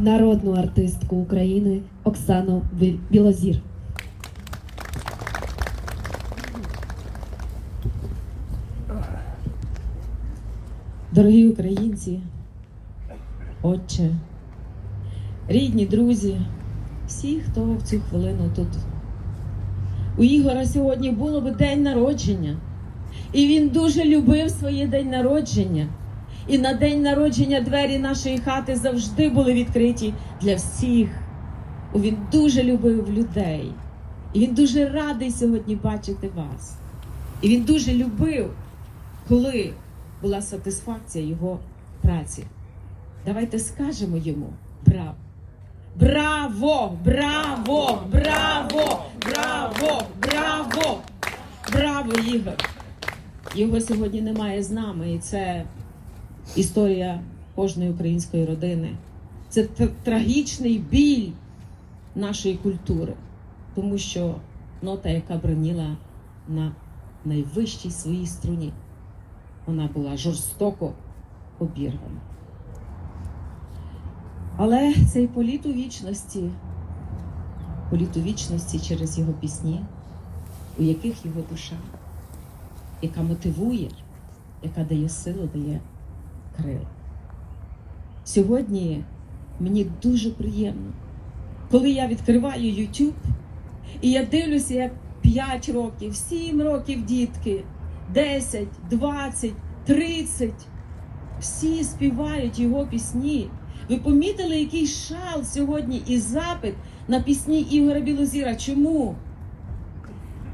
народну артистку України Оксану Білозір. Дорогі українці, отче, рідні друзі, всі, хто в цю хвилину тут. У Ігора сьогодні було би день народження, і він дуже любив своє день народження. І на день народження двері нашої хати завжди були відкриті для всіх. Він дуже любив людей. І він дуже радий сьогодні бачити вас. І він дуже любив, коли була сатисфакція його праці. Давайте скажемо йому браво. Браво! Браво! Браво! Браво! Браво! Браво, Ігор! Його сьогодні немає з нами, і це історія кожної української родини. Це трагічний біль нашої культури, тому що нота, яка броніла на найвищій своїй струні, вона була жорстоко обірвана. Але цей політ у вічності, політ у вічності через його пісні, у яких його душа, яка мотивує, яка дає силу, дає крила. Сьогодні мені дуже приємно, коли я відкриваю YouTube і я дивлюся, як 5 років, 7 років дітки, 10, 20, 30, всі співають його пісні. Ви помітили, який шал сьогодні і запит на пісні Ігоря Білозіра? Чому?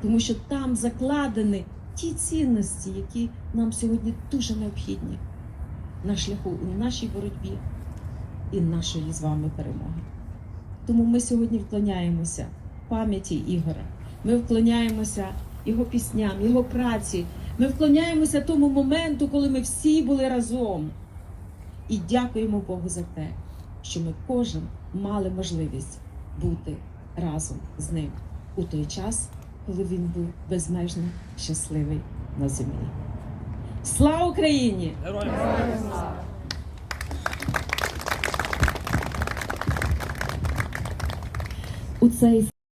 Тому що там закладені ті цінності, які нам сьогодні дуже необхідні на шляху у нашій боротьбі і нашої з вами перемоги. Тому ми сьогодні вклоняємося пам'яті Ігора. Ми вклоняємося його пісням, його праці. Ми вклоняємося тому моменту, коли ми всі були разом. І дякуємо Богу за те, що ми кожен мали можливість бути разом з ним у той час, коли він був безмежно щасливий на землі. Слава Україні! У цей